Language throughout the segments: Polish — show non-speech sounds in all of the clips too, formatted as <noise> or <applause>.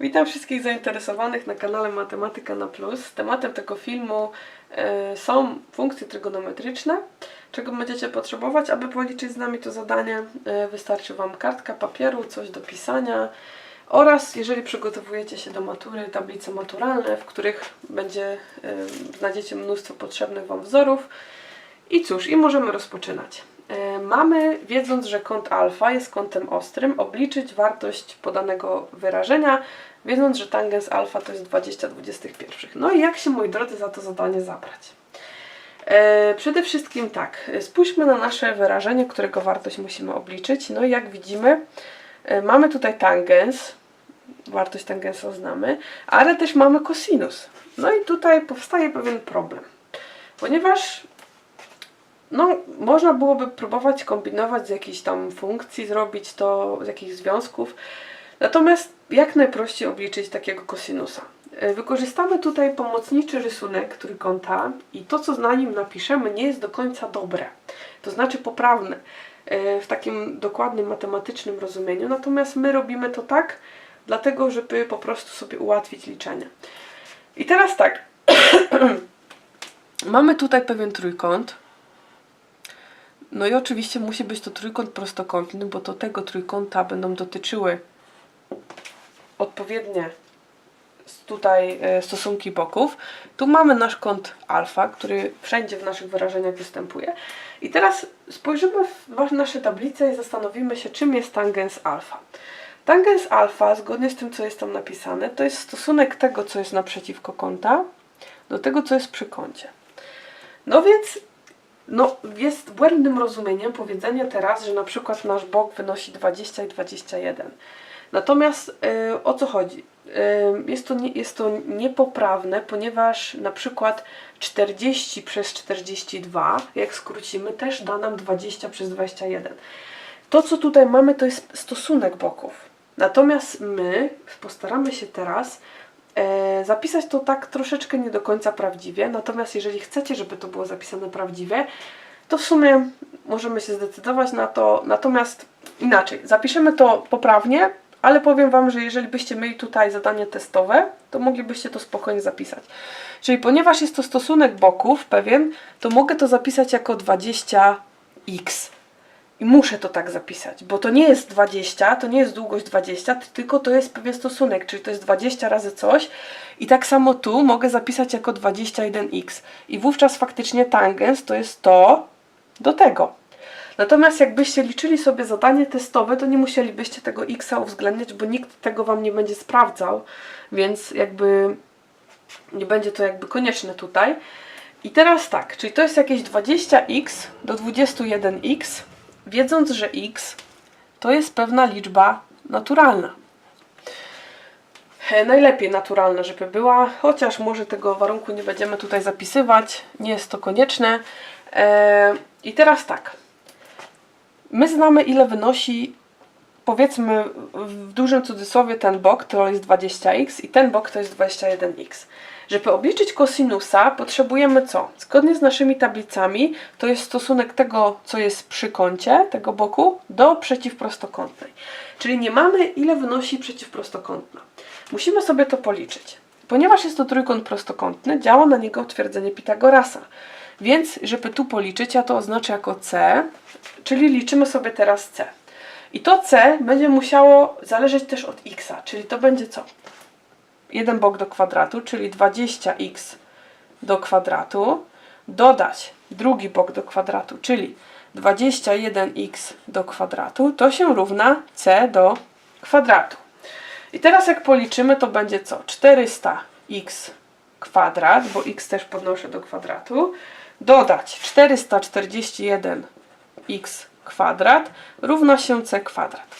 Witam wszystkich zainteresowanych na kanale Matematyka na Plus. Tematem tego filmu e, są funkcje trygonometryczne. Czego będziecie potrzebować, aby policzyć z nami to zadanie? E, wystarczy Wam kartka papieru, coś do pisania oraz jeżeli przygotowujecie się do matury, tablice maturalne, w których będzie, e, znajdziecie mnóstwo potrzebnych Wam wzorów. I cóż, i możemy rozpoczynać. Mamy, wiedząc, że kąt alfa jest kątem ostrym, obliczyć wartość podanego wyrażenia, wiedząc, że tangens alfa to jest 20 21. No i jak się, moi drodzy, za to zadanie zabrać? E, przede wszystkim tak, spójrzmy na nasze wyrażenie, którego wartość musimy obliczyć. No i jak widzimy, e, mamy tutaj tangens, wartość tangensa znamy, ale też mamy cosinus. No i tutaj powstaje pewien problem, ponieważ no, można byłoby próbować kombinować z jakichś tam funkcji, zrobić to z jakichś związków. Natomiast jak najprościej obliczyć takiego kosinusa? E, Wykorzystamy tutaj pomocniczy rysunek trójkąta i to, co na nim napiszemy, nie jest do końca dobre. To znaczy poprawne e, w takim dokładnym matematycznym rozumieniu. Natomiast my robimy to tak, dlatego, żeby po prostu sobie ułatwić liczenie. I teraz tak. <clears throat> Mamy tutaj pewien trójkąt. No i oczywiście musi być to trójkąt prostokątny, bo to tego trójkąta będą dotyczyły odpowiednie tutaj e, stosunki boków. Tu mamy nasz kąt alfa, który wszędzie w naszych wyrażeniach występuje. I teraz spojrzymy w nasze tablice i zastanowimy się, czym jest tangens alfa. Tangens alfa, zgodnie z tym, co jest tam napisane, to jest stosunek tego, co jest naprzeciwko kąta, do tego, co jest przy kącie. No więc no, jest błędnym rozumieniem powiedzenie teraz, że na przykład nasz bok wynosi 20 i 21. Natomiast y, o co chodzi? Y, jest, to jest to niepoprawne, ponieważ na przykład 40 przez 42, jak skrócimy, też da nam 20 przez 21. To, co tutaj mamy, to jest stosunek boków. Natomiast my postaramy się teraz e, zapisać to tak troszeczkę nie do końca prawdziwie. Natomiast jeżeli chcecie, żeby to było zapisane prawdziwie, to w sumie możemy się zdecydować na to. Natomiast inaczej, zapiszemy to poprawnie, ale powiem Wam, że jeżeli byście mieli tutaj zadanie testowe, to moglibyście to spokojnie zapisać. Czyli ponieważ jest to stosunek boków pewien, to mogę to zapisać jako 20x. I muszę to tak zapisać, bo to nie jest 20, to nie jest długość 20, tylko to jest pewien stosunek, czyli to jest 20 razy coś. I tak samo tu mogę zapisać jako 21x. I wówczas faktycznie tangens to jest to do tego. Natomiast jakbyście liczyli sobie zadanie testowe, to nie musielibyście tego x uwzględniać, bo nikt tego Wam nie będzie sprawdzał, więc jakby nie będzie to jakby konieczne tutaj. I teraz tak, czyli to jest jakieś 20x do 21x, wiedząc, że x to jest pewna liczba naturalna. E, Najlepiej naturalna, żeby była, chociaż może tego warunku nie będziemy tutaj zapisywać, nie jest to konieczne. E, I teraz tak, my znamy ile wynosi powiedzmy w dużym cudzysłowie ten bok to jest 20x i ten bok to jest 21x. Żeby obliczyć kosinusa potrzebujemy co? Zgodnie z naszymi tablicami to jest stosunek tego, co jest przy kącie tego boku do przeciwprostokątnej. Czyli nie mamy ile wynosi przeciwprostokątna. Musimy sobie to policzyć. Ponieważ jest to trójkąt prostokątny, działa na niego twierdzenie Pitagorasa. Więc, żeby tu policzyć, ja to oznaczę jako C, czyli liczymy sobie teraz C. I to C będzie musiało zależeć też od x, czyli to będzie co? Jeden bok do kwadratu, czyli 20x do kwadratu, dodać drugi bok do kwadratu, czyli 21x do kwadratu, to się równa c do kwadratu. I teraz jak policzymy, to będzie co? 400x kwadrat, bo x też podnoszę do kwadratu, dodać 441x kwadrat równa się c kwadrat.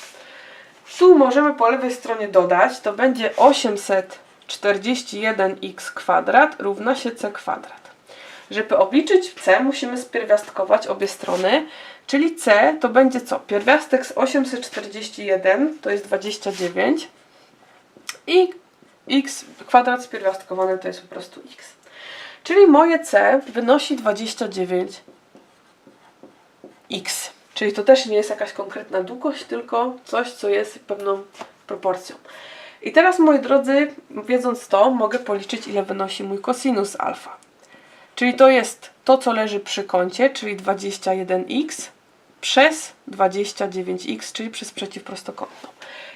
Tu możemy po lewej stronie dodać, to będzie 841x kwadrat równa się c kwadrat. Żeby obliczyć c, musimy spierwiastkować obie strony, czyli c to będzie co? Pierwiastek z 841 to jest 29 i x kwadrat spierwiastkowany to jest po prostu x. Czyli moje c wynosi 29x. Czyli to też nie jest jakaś konkretna długość, tylko coś, co jest pewną proporcją. I teraz, moi drodzy, wiedząc to, mogę policzyć, ile wynosi mój kosinus alfa. Czyli to jest to, co leży przy kącie, czyli 21x przez 29x, czyli przez przeciwprostokątną.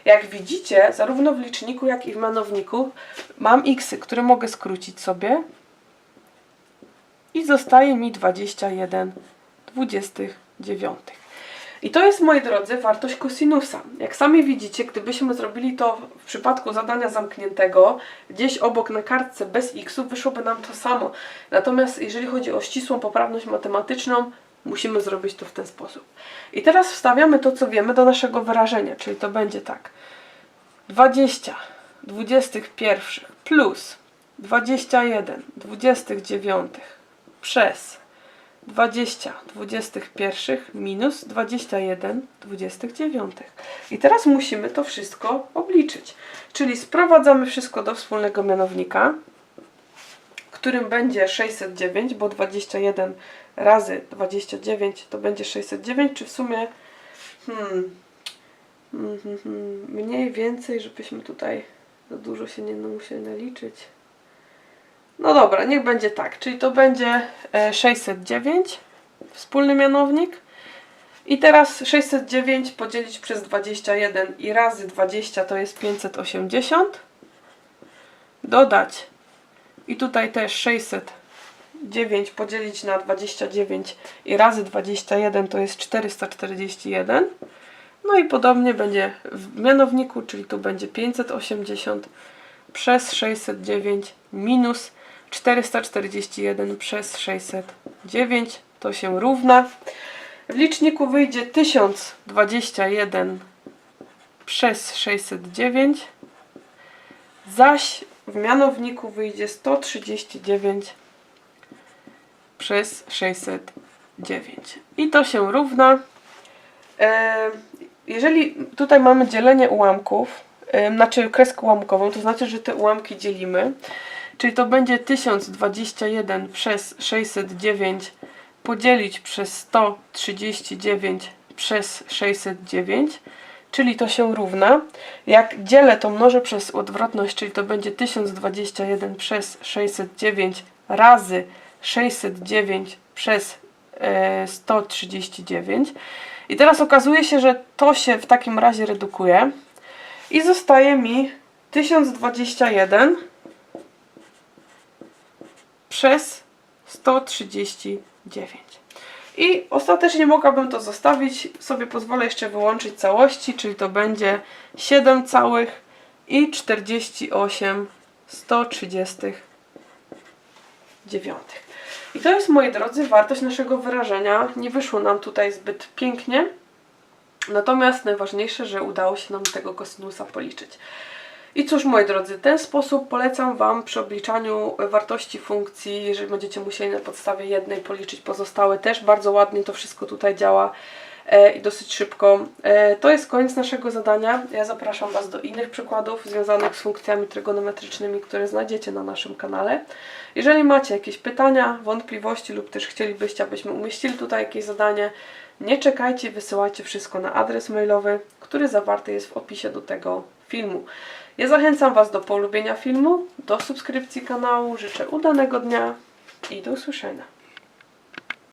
Jak widzicie, zarówno w liczniku, jak i w mianowniku mam xy, które mogę skrócić sobie i zostaje mi 21 29. I to jest, moi drodzy, wartość kosinusa. Jak sami widzicie, gdybyśmy zrobili to w przypadku zadania zamkniętego, gdzieś obok na kartce bez x, wyszłoby nam to samo. Natomiast jeżeli chodzi o ścisłą poprawność matematyczną, musimy zrobić to w ten sposób. I teraz wstawiamy to, co wiemy, do naszego wyrażenia, czyli to będzie tak. 20 21 plus 21 29 przez 20 21 minus 21 29. I teraz musimy to wszystko obliczyć. Czyli sprowadzamy wszystko do wspólnego mianownika, którym będzie 609, bo 21 razy 29 to będzie 609, czy w sumie hmm, hmm, hmm, hmm, mniej więcej, żebyśmy tutaj za dużo się nie musieli naliczyć. No dobra, niech będzie tak. Czyli to będzie e, 609, wspólny mianownik. I teraz 609 podzielić przez 21 i razy 20 to jest 580. Dodać. I tutaj też 609 podzielić na 29 i razy 21 to jest 441. No i podobnie będzie w mianowniku, czyli tu będzie 580 przez 609 minus 441 przez 609 to się równa. W liczniku wyjdzie 1021 przez 609, zaś w mianowniku wyjdzie 139 przez 609. I to się równa. E, jeżeli tutaj mamy dzielenie ułamków, e, znaczy kreskę ułamkową, to znaczy, że te ułamki dzielimy. Czyli to będzie 1021 przez 609 podzielić przez 139 przez 609, czyli to się równa. Jak dzielę, to mnożę przez odwrotność, czyli to będzie 1021 przez 609 razy 609 przez e, 139. I teraz okazuje się, że to się w takim razie redukuje i zostaje mi 1021 przez 139. I ostatecznie mogłabym to zostawić, sobie pozwolę jeszcze wyłączyć całości, czyli to będzie 7 całych i 48 139. I to jest, moi drodzy, wartość naszego wyrażenia. Nie wyszło nam tutaj zbyt pięknie, natomiast najważniejsze, że udało się nam tego kosynusa policzyć. I cóż, moi drodzy, ten sposób polecam Wam przy obliczaniu wartości funkcji, jeżeli będziecie musieli na podstawie jednej policzyć pozostałe, też bardzo ładnie to wszystko tutaj działa e, i dosyć szybko. E, to jest koniec naszego zadania. Ja zapraszam Was do innych przykładów związanych z funkcjami trygonometrycznymi, które znajdziecie na naszym kanale. Jeżeli macie jakieś pytania, wątpliwości lub też chcielibyście, abyśmy umieścili tutaj jakieś zadanie, nie czekajcie, wysyłajcie wszystko na adres mailowy, który zawarty jest w opisie do tego filmu. Ja zachęcam Was do polubienia filmu, do subskrypcji kanału, życzę udanego dnia i do usłyszenia.